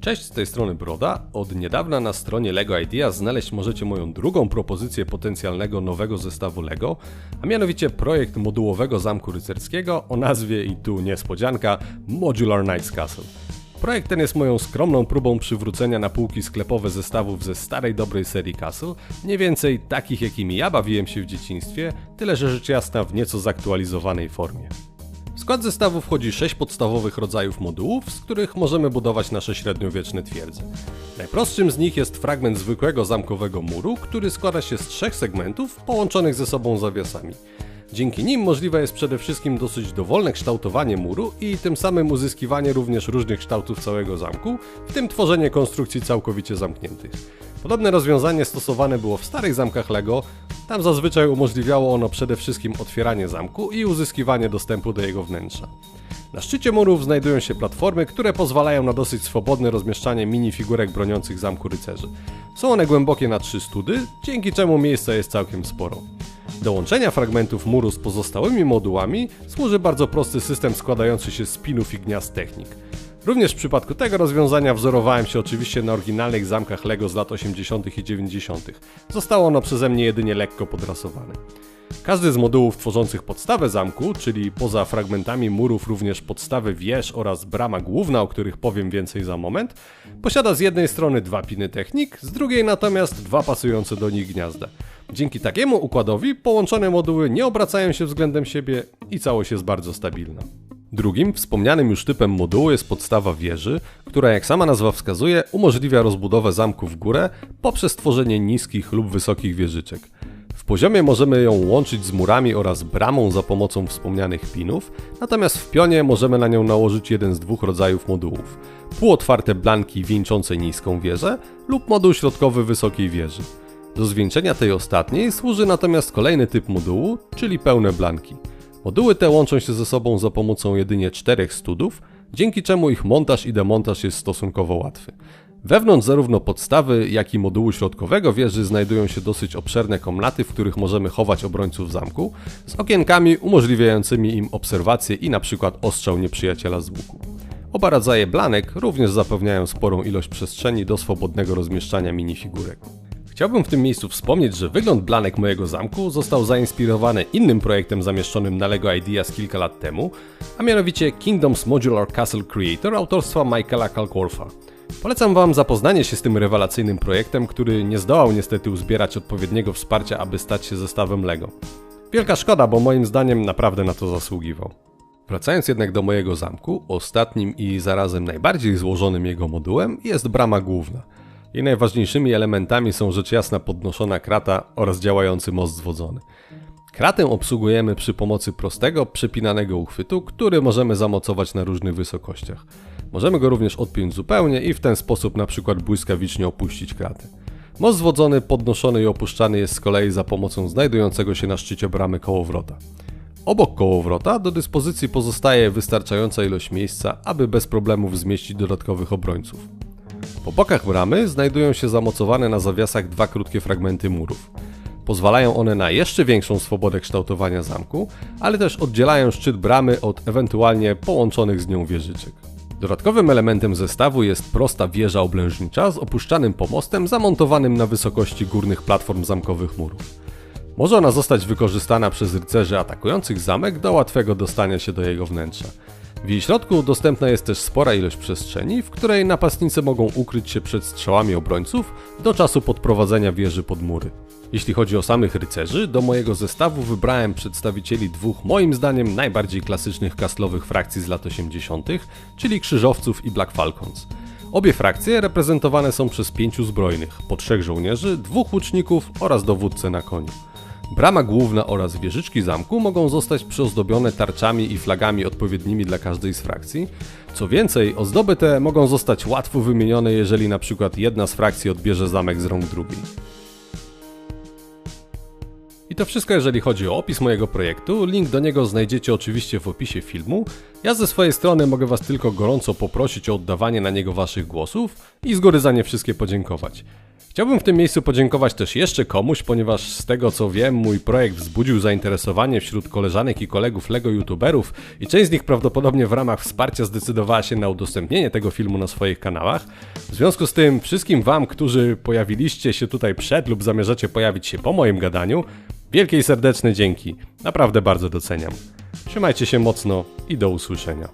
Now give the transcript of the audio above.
Cześć, z tej strony Broda. Od niedawna na stronie LEGO Ideas znaleźć możecie moją drugą propozycję potencjalnego nowego zestawu LEGO, a mianowicie projekt modułowego zamku rycerskiego o nazwie i tu niespodzianka Modular Knights Castle. Projekt ten jest moją skromną próbą przywrócenia na półki sklepowe zestawów ze starej dobrej serii Castle, mniej więcej takich jakimi ja bawiłem się w dzieciństwie, tyle że rzecz jasna w nieco zaktualizowanej formie. Skład zestawu wchodzi 6 podstawowych rodzajów modułów, z których możemy budować nasze średniowieczne twierdze. Najprostszym z nich jest fragment zwykłego zamkowego muru, który składa się z trzech segmentów połączonych ze sobą zawiasami. Dzięki nim możliwe jest przede wszystkim dosyć dowolne kształtowanie muru i tym samym uzyskiwanie również różnych kształtów całego zamku, w tym tworzenie konstrukcji całkowicie zamkniętych. Podobne rozwiązanie stosowane było w starych zamkach LEGO, tam zazwyczaj umożliwiało ono przede wszystkim otwieranie zamku i uzyskiwanie dostępu do jego wnętrza. Na szczycie murów znajdują się platformy, które pozwalają na dosyć swobodne rozmieszczanie minifigurek broniących zamku rycerzy. Są one głębokie na 3 study, dzięki czemu miejsca jest całkiem sporo. Do łączenia fragmentów muru z pozostałymi modułami służy bardzo prosty system składający się z pinów i gniazd technik. Również w przypadku tego rozwiązania wzorowałem się oczywiście na oryginalnych zamkach LEGO z lat 80. i 90. Zostało ono przeze mnie jedynie lekko podrasowane. Każdy z modułów tworzących podstawę zamku, czyli poza fragmentami murów również podstawę wież oraz brama główna, o których powiem więcej za moment, posiada z jednej strony dwa piny technik, z drugiej natomiast dwa pasujące do nich gniazda. Dzięki takiemu układowi połączone moduły nie obracają się względem siebie i całość jest bardzo stabilna. Drugim, wspomnianym już typem modułu jest podstawa wieży, która jak sama nazwa wskazuje umożliwia rozbudowę zamku w górę poprzez tworzenie niskich lub wysokich wieżyczek. W poziomie możemy ją łączyć z murami oraz bramą za pomocą wspomnianych pinów, natomiast w pionie możemy na nią nałożyć jeden z dwóch rodzajów modułów. Półotwarte blanki wieńczące niską wieżę lub moduł środkowy wysokiej wieży. Do zwieńczenia tej ostatniej służy natomiast kolejny typ modułu, czyli pełne blanki. Moduły te łączą się ze sobą za pomocą jedynie czterech studów, dzięki czemu ich montaż i demontaż jest stosunkowo łatwy. Wewnątrz zarówno podstawy, jak i modułu środkowego wieży znajdują się dosyć obszerne komnaty, w których możemy chować obrońców zamku, z okienkami umożliwiającymi im obserwację i przykład ostrzał nieprzyjaciela z łuku. Oba rodzaje blanek również zapewniają sporą ilość przestrzeni do swobodnego rozmieszczania minifigurek. Chciałbym w tym miejscu wspomnieć, że wygląd blanek mojego zamku został zainspirowany innym projektem zamieszczonym na LEGO Ideas kilka lat temu, a mianowicie Kingdoms Modular Castle Creator autorstwa Michaela Kalkorfa. Polecam Wam zapoznanie się z tym rewelacyjnym projektem, który nie zdołał niestety uzbierać odpowiedniego wsparcia, aby stać się zestawem LEGO. Wielka szkoda, bo moim zdaniem naprawdę na to zasługiwał. Wracając jednak do mojego zamku, ostatnim i zarazem najbardziej złożonym jego modułem jest brama główna – jej najważniejszymi elementami są rzecz jasna podnoszona krata oraz działający most zwodzony. Kratę obsługujemy przy pomocy prostego, przepinanego uchwytu, który możemy zamocować na różnych wysokościach. Możemy go również odpiąć zupełnie i w ten sposób na przykład błyskawicznie opuścić kratę. Most zwodzony, podnoszony i opuszczany jest z kolei za pomocą znajdującego się na szczycie bramy kołowrota. Obok kołowrota do dyspozycji pozostaje wystarczająca ilość miejsca, aby bez problemów zmieścić dodatkowych obrońców. Po bokach bramy znajdują się zamocowane na zawiasach dwa krótkie fragmenty murów. Pozwalają one na jeszcze większą swobodę kształtowania zamku, ale też oddzielają szczyt bramy od ewentualnie połączonych z nią wieżyczek. Dodatkowym elementem zestawu jest prosta wieża oblężnicza z opuszczanym pomostem zamontowanym na wysokości górnych platform zamkowych murów. Może ona zostać wykorzystana przez rycerzy atakujących zamek do łatwego dostania się do jego wnętrza. W jej środku dostępna jest też spora ilość przestrzeni, w której napastnicy mogą ukryć się przed strzałami obrońców do czasu podprowadzenia wieży pod mury. Jeśli chodzi o samych rycerzy, do mojego zestawu wybrałem przedstawicieli dwóch moim zdaniem najbardziej klasycznych kastlowych frakcji z lat 80., czyli krzyżowców i Black Falcons. Obie frakcje reprezentowane są przez pięciu zbrojnych, po trzech żołnierzy, dwóch łuczników oraz dowódcę na koniu. Brama główna oraz wieżyczki zamku mogą zostać przyozdobione tarczami i flagami odpowiednimi dla każdej z frakcji. Co więcej, ozdoby te mogą zostać łatwo wymienione, jeżeli na przykład jedna z frakcji odbierze zamek z rąk drugiej. I to wszystko jeżeli chodzi o opis mojego projektu, link do niego znajdziecie oczywiście w opisie filmu. Ja ze swojej strony mogę Was tylko gorąco poprosić o oddawanie na niego Waszych głosów i z góry za nie wszystkie podziękować. Chciałbym w tym miejscu podziękować też jeszcze komuś, ponieważ z tego co wiem, mój projekt wzbudził zainteresowanie wśród koleżanek i kolegów LEGO YouTuberów i część z nich prawdopodobnie w ramach wsparcia zdecydowała się na udostępnienie tego filmu na swoich kanałach. W związku z tym wszystkim Wam, którzy pojawiliście się tutaj przed lub zamierzacie pojawić się po moim gadaniu, wielkie i serdeczne dzięki. Naprawdę bardzo doceniam. Trzymajcie się mocno i do usłyszenia.